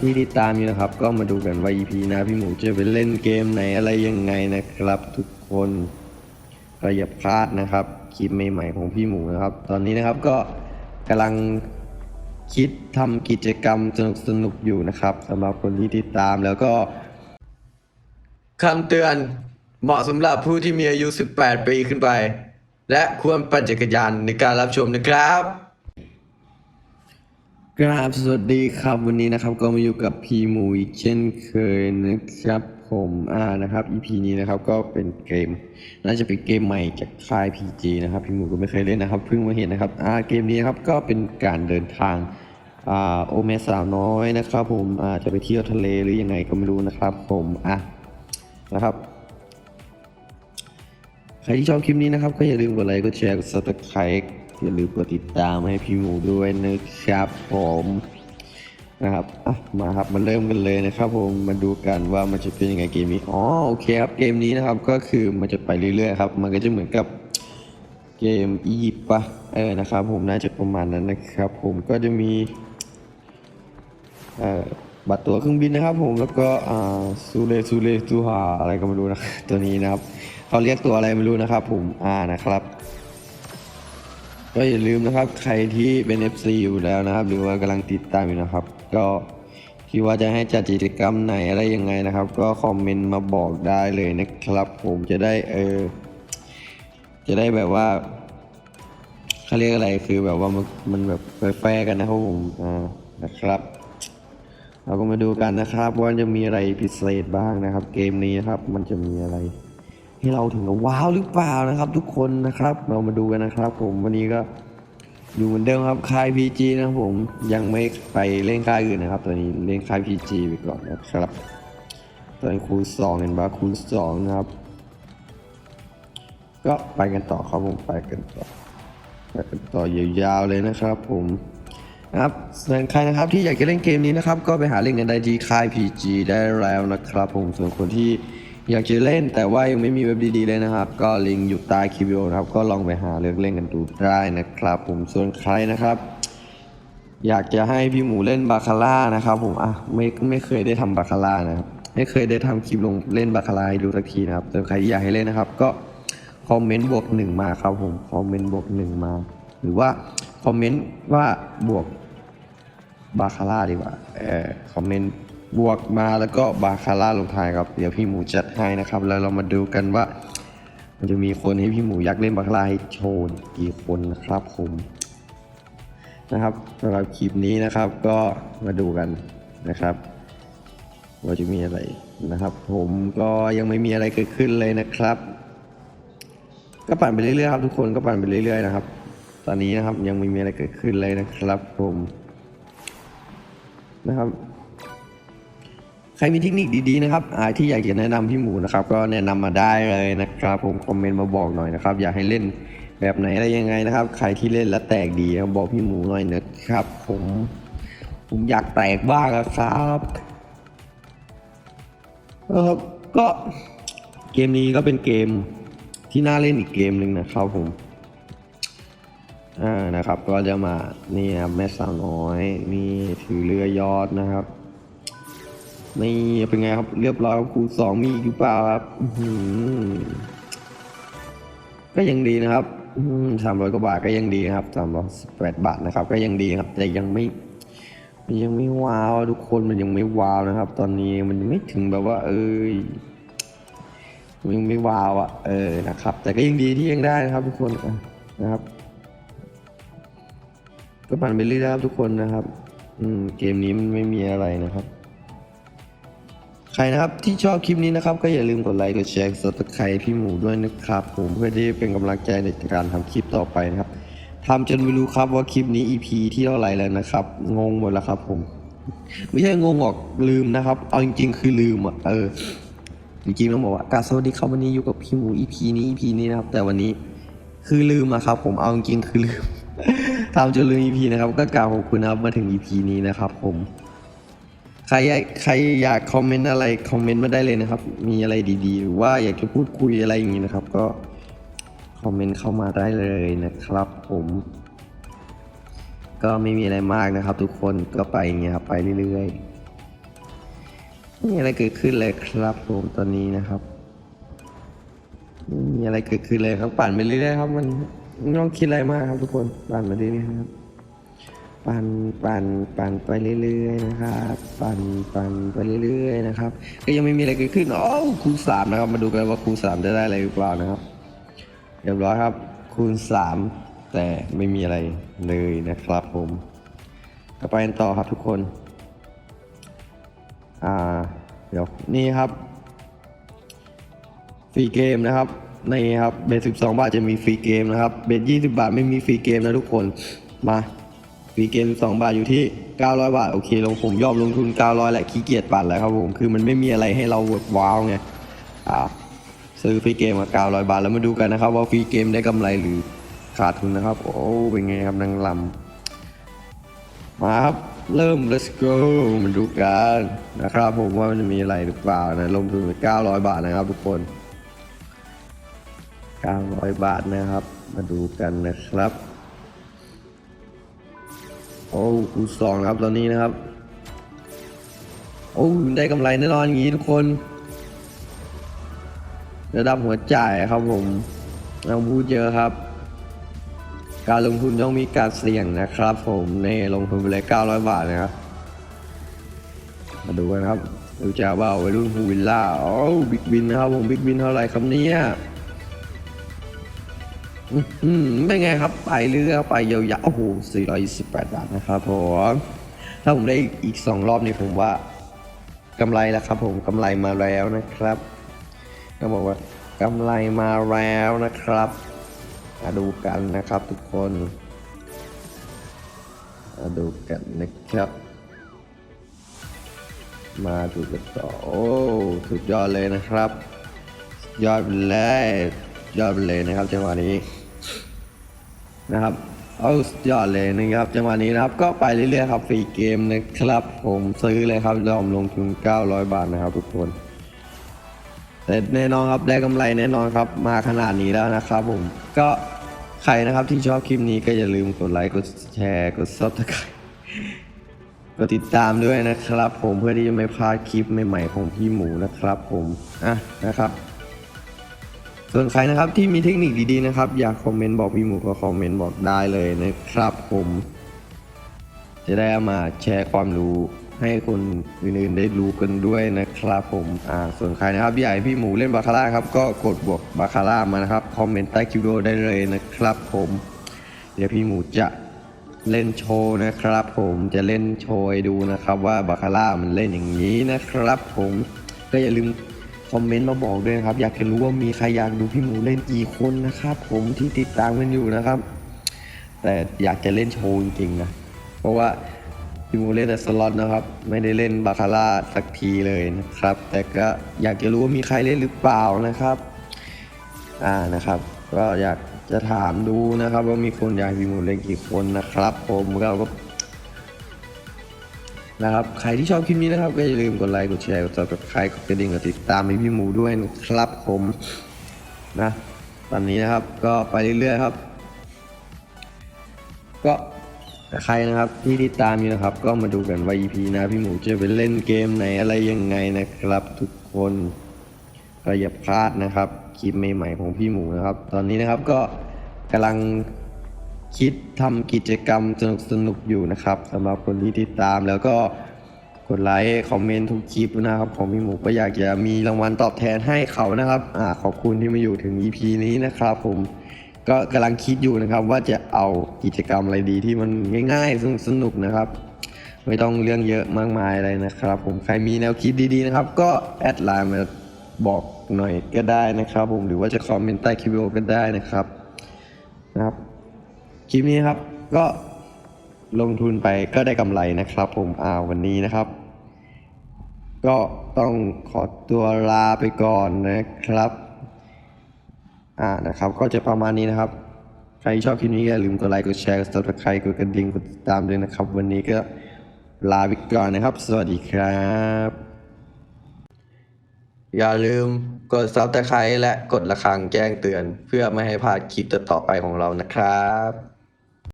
ที่ติดตามอยู่นะครับ ก็มาดูกันว่า EP หนะพี่หมูจะไปเล่นเกมไหนอะไรยังไงนะครับทุกคนก็อย่าพลาดนะครับคลิปใหม่ๆของพี่หมูนะครับ ตอนนี้นะครับก็กำลังคิดทำกิจกรรมสนุกๆอยู่นะครับสำหรับคนที่ติดตามแล้วก็คำเตือนเหมาะสำหรับผู้ที่มีอายุ 18 ปีขึ้นไป และควรปั่นจักรยานในการรับชมนะครับ กราบสวัสดีครับวันนี้นะครับ ก็มาอยู่กับพีหมูอีกเช่นเคยนะครับผมอ่านะครับ EP นี้นะครับก็เป็นเกม น่าจะเป็นเกมใหม่จากค่าย PG นะครับพี่หมูก็ไม่เคยเล่นนะครับเพิ่งมาเห็นนะครับอ่าเกมนี้นครับก็เป็นการเดินทางอ่าโอเมสาวน้อยนะครับ ผมอ่าจะไปเที่ยวทะเลหรือยังไงก็ไม่รู้นะครับ ผมอะนะครับใครที่ชอบคลิปนี้นะครับก็อย่าลืมกดไลค์กดแชร์กด subscribe อย่าลืมกดติดตามให้พี่หมูด้วยนะครับผมนะครับอะมาครับมาเริ่มกันเลยนะครับ ผมมาดูกันว่ามันจะเป็นยังไงเกมนี้อ๋อโอเคครับเกมนี้นะครับก็คือมันจะไปเรื่อยๆครับ มันก็จะเหมือนกับเกมอียิปต์ปะเออนะครับ ผมน่าจะประมาณนั้นนะครับ ผมก็จะมีเอ่อบัตรตั๋วเครื่องบินนะครับ ผมแล้วก็อ่าซูเลซูเลซูฮาอะไรก็ไม่รู้นะตัวนี้นะครับเขาเรียกตัวอะไรไม่รู้นะครับ ผมอ่านะครับ ก็อย่าลืมนะครับใครที่เป็น FC อยู่แล้วนะครับ หรือว่ากำลังติดตามอยู่นะครับ ก็คิดว่าจะให้จัดกิจกรรมไหนอะไรยังไงนะครับ ก็คอมเมนต์มาบอกได้เลยนะครับ ผมจะได้เออจะได้แบบว่าเขาเรียกอะไรคือแบบว่ามันมันแบบแฟร์กันนะครับผมอ่านะครับ เราก็มาดูกันนะครับ ว่าจะมีอะไรพิเศษบ้างนะครับ เกมนี้นะครับ มันจะมีอะไร ให้เราถึงกับว้าวหรือเปล่านะครับ ทุกคนนะครับ เรามาดูกันนะครับ ผมวันนี้ก็อยู่เหมือนเดิมครับค่าย PG นะผมยังไม่ไปเล่นค่ายอื่นนะครับ ตอนนี้เล่นค่าย PG ไปก่อนนะครับ ตอนนี้คูณสองเห็นปะคูณสองนะครับ ก็ไปกันต่อครับผมไปกันต่อไปกันต่อยาวๆเลยนะครับ ผมนะครับส่วนใครนะครับที่อยากจะเล่นเกมนี้นะครับ ก็ไปหาเล่นกันได้ที่ค่าย PG ได้แล้วนะครับ ผมส่วนคนที่ อยากจะเล่นแต่ว่ายังไม่มีเว็บดีๆเลยนะครับ ก็ลิงก์อยู่ใต้คลิปวิดีโอนะครับ ก็ลองไปหาเลือกเล่นกันดูได้นะครับ ผมส่วนใครนะครับ อยากจะให้พี่หมูเล่นบาคาร่านะครับ ผมอะไม่ไม่เคยได้ทำบาคาร่านะครับไม่เคยได้ทำคลิปลงเล่นบาคาร่าให้ดูสักทีนะครับแต่ใครอยากให้เล่นนะครับ ก็คอมเมนต์บวกหนึ่งมาครับผมคอมเมนต์บวกหนึ่งมา หรือว่าคอมเมนต์ว่าบวกบาคาร่าดีกว่าเออคอมเมนต์ บวกมาแล้วก็บาคาร่าลงท้ายครับ เดี๋ยวพี่หมูจัดให้นะครับ แล้วเรามาดูกันว่า มันจะมีคนให้พี่หมูยากเล่นบาคาร่าให้โชว์กี่คนนะครับผมนะครับสำหรับคลิปนี้นะครับก็มาดูกันนะครับ ว่าจะมีอะไรนะครับ ผมก็ยังไม่มีอะไรเกิดขึ้นเลยนะครับ ก็ปั่นไปเรื่อยๆครับทุกคนก็ปั่นไปเรื่อยๆนะครับ ตอนนี้นะครับยังไม่มีอะไรเกิดขึ้นเลยนะครับ ผมนะครับ ใครมีเทคนิคดีๆนะครับอ่าที่อยากจะแนะนำพี่หมูนะครับ ก็แนะนำมาได้เลยนะครับ ผมคอมเมนต์มาบอกหน่อยนะครับ อยากให้เล่นแบบไหนอะไรยังไงนะครับ ใครที่เล่นแล้วแตกดีครับบอกพี่หมูหน่อยนะครับ ผม ผมอยากแตกบ้างอะครับเออก็เกมนี้ก็เป็นเกมที่น่าเล่นอีกเกมหนึ่งนะครับผม อ่านะครับ ก็จะมานี่ครับแม่สาวน้อยนี่ถือเรือยอดนะครับ นี่เป็นไงครับ เรียบร้อยครับคูณสองมีอีกหรือเปล่าครับก็ยังดีนะครับสามร้อยกว่าบาทก็ยังดีนะครับสามร้อยแปดบาทนะครับ ก็ยังดีครับ แต่ยังไม่ มันยังไม่ว้าวทุกคนมันยังไม่ว้าวนะครับ ตอนนี้มันยังไม่ถึงแบบว่า เอ้ยมันยังไม่ว้าวอะ เออนะครับ แต่ก็ยังดีที่ยังได้นะครับ ทุกคนนะครับ ก็ปั่นไปเรื่อยๆครับทุกคนนะครับ อืมเกมนี้มันไม่มีอะไรนะครับ ใครนะครับที่ชอบคลิปนี้นะครับ ก็อย่าลืมกดไลค์กดแชร์กด subscribe พี่หมูด้วยนะครับ ผมเพื่อที่เป็นกำลังใจในการทำคลิปต่อไปนะครับทำจนไม่รู้ครับว่าคลิปนี้ EP ที่เท่าไหร่แล้วนะครับ งงหมดแล้วครับ ผม ไม่ใช่งงหรอกลืมนะครับ เอาจริง ๆ คือลืมอะเออจริงๆต้องบอกว่ากาสวัสดีครับวันนี้อยู่กับพี่หมู EP นี้ EP นี้นะครับ แต่วันนี้คือลืมอะครับ ผมเอาจริงๆคือลืมทำจนลืม EP นะครับ ก็กล่าวขอบคุณนะครับมาถึง EP นี้นะครับ ผม ใครอยากใครอยากคอมเมนต์อะไรคอมเมนต์มาได้เลยนะครับ มีอะไรดีๆ หรือว่าอยากจะพูดคุยอะไรอย่างนี้นะครับ ก็คอมเมนต์เข้ามาได้เลยนะครับ ผม ก็ไม่มีอะไรมากนะครับ ทุกคนก็ไปเงี้ยครับไปเรื่อยไม่มีอะไรเกิดขึ้นเลยครับ ผมตอนนี้นะครับไม่มีอะไรเกิดขึ้นเลยครับปั่นไปเรื่อยๆครับ มันไม่ต้องคิดอะไรมากครับ ทุกคนปั่นมาเรื่อยๆครับ ปั่นปั่นปั่นไปเรื่อยๆนะครับปั่นปั่นไปเรื่อยๆนะครับก็ยังไม่มีอะไรเกิดขึ้นอ๋อคูณสามนะครับมาดูกันว่าคูณสามจะได้อะไรหรือเปล่านะครับเรียบร้อยครับ คูณสามแต่ไม่มีอะไรเลยนะครับผมก็ไปกันต่อครับทุกคนอ่าเดี๋ยวนี่ครับฟรีเกมนะครับนี่ครับเบสสิบสองบาทจะมีฟรีเกมนะครับเบสยี่สิบาทไม่มีฟรีเกมนะทุกคนมา ฟรีเกมสองบาทอยู่ที่ 900 บาท โอเคลงผมยอมลงทุน 900 แหละขี้เกียจปั่นแล้วครับผม คือมันไม่มีอะไรให้เราว้าวไงอ่าซื้อฟรีเกมมา 900 บาท แล้วมาดูกันนะครับ ว่าฟรีเกมได้กำไรหรือขาดทุนนะครับ โอ้เป็นไงครับนางลำมาครับเริ่ม let's go มาดูกันนะครับผมว่ามันจะมีอะไรหรือเปล่านะลงทุนไป 900 บาทนะครับทุกคน 900 บาทนะครับ มาดูกันนะครับ โอ้คูณสองนะครับตอนนี้นะครับ โอ้ได้กำไรแน่นอนอย่างนี้ทุกคน ระดับหัวจ่ายครับผมเราพูดเยอะครับ การลงทุนต้องมีการเสี่ยงนะครับ ผมในลงทุนไปเลย900 บาทนะครับ มาดูกันครับ ดูจะว่าวัยรุ่นฮูวิลล่าโอ้บิ๊กบินนะครับผมบิ๊กบินเท่าไหร่ครับเนี่ย อื้อหือเป็นไงครับไปเรือไปยาวๆโอ้โห428 บาทนะครับผมถ้าผมได้อีก2รอบนี่ผมว่ากำไรแล้วครับ ผมกำไรมาแล้วนะครับต้องบอกว่ากำไรมาแล้วนะครับมาดูกันนะครับทุกคนมาดูกันนะครับ มาดูกันต่อโอ้สุดยอดเลยนะครับ ยอดไปเลยยอดไปเลยนะครับจังหวะนี้ นะครับ เอาสยอดเลยนะครับจังหวะนี้นะครับ ก็ไปเรื่อยๆครับฟรีเกมนะครับ ผมซื้อเลยครับยอมลงทุน 900 บาทนะครับทุกคนแต่แน่นอนครับได้กำไรแน่นอนครับมาขนาดนี้แล้วนะครับ ผมก็ใครนะครับที่ชอบคลิปนี้ก็อย่าลืมกดไลค์กดแชร์กดซับสไครต์กดติดตามด้วยนะครับ ผมเพื่อที่จะไม่พลาดคลิปใหม่ๆของพี่หมูนะครับ ผมอะนะครับ ส่วนใครนะครับที่มีเทคนิคดีๆนะครับ อยากคอมเมนต์บอกพี่หมูก็คอมเมนต์บอกได้เลยนะครับผม จะได้เอามาแชร์ความรู้ให้คนอื่นๆได้รู้กันด้วยนะครับผมอ่าส่วนใครนะครับที่อยากให้พี่หมูเล่นบาคาร่าครับก็กดบวกบาคาร่ามานะครับคอมเมนต์ใต้คลิปวิดีโอได้เลยนะครับ ผม เดี๋ยวพี่หมูจะเล่นโชว์นะครับ ผมจะเล่นโชว์ดูนะครับ ว่าบาคาร่ามันเล่นอย่างนี้นะครับ ผมก็อย่าลืม คอมเมนต์มาบอกด้วยครับ อยากจะรู้ว่ามีใครอยากดูพี่หมูเล่นกี่คนนะครับ ผมที่ติดตามกันอยู่นะครับ แต่อยากจะเล่นโชว์จริงๆนะ เพราะว่าพี่หมูเล่นแต่สล็อตนะครับ ไม่ได้เล่นบาคาร่าสักทีเลยนะครับ แต่ก็อยากจะรู้ว่ามีใครเล่นหรือเปล่านะครับ อ่านะครับ ก็อยากจะถามดูนะครับ ว่ามีคนอยากพี่หมูเล่นกี่คนนะครับ ผมก็ นะครับ ใครที่ชอบคลิปนี้นะครับ ก็อย่าลืมกดไลค์กดแชร์กด subscribe กดกระดิ่งกดติดตามให้พี่หมูด้วยนะครับผมนะตอนนี้นะครับก็ไปเรื่อยๆครับ ก็ใครนะครับที่ติดตามอยู่นะครับ ก็มาดูกันว่า EP นะพี่หมูจะไปเล่นเกมไหนอะไรยังไงนะครับ ทุกคนก็อย่าพลาดนะครับคลิปใหม่ๆของพี่หมูนะครับ ตอนนี้นะครับก็กำลัง คิดทำกิจกรรมสนุกๆอยู่นะครับสำหรับคนที่ติดตามแล้วก็กดไลค์คอมเมนต์ทุกคลิปนะครับของพี่หมูก็อยากจะมีรางวัลตอบแทนให้เขานะครับอ่าขอบคุณที่มาอยู่ถึง EP นี้นะครับ ผมก็กำลังคิดอยู่นะครับ ว่าจะเอากิจกรรมอะไรดีที่มันง่ายๆสนุกๆนะครับ ไม่ต้องเรื่องเยอะมากมายอะไรนะครับ ผมใครมีแนวคิดดีๆนะครับ ก็แอดไลน์มาบอกหน่อยก็ได้นะครับ ผมหรือว่าจะคอมเมนต์ใต้คลิปวิดีโอก็ได้นะครับ คลิปนี้ครับก็ลงทุนไปก็ได้กำไรนะครับผมอ่าวันนี้นะครับ ก็ต้องขอตัวลาไปก่อนนะครับอ่านะครับก็จะประมาณนี้นะครับ ใครชอบคลิปนี้อย่าลืมกดไลค์กดแชร์กด subscribe กดกระดิ่งกดติดตามด้วยนะครับ วันนี้ก็ลาไปก่อนนะครับ สวัสดีครับ อย่าลืมกด subscribe และกดระฆังแจ้งเตือน เพื่อไม่ให้พลาดคลิปต่อๆไปของเรานะครับ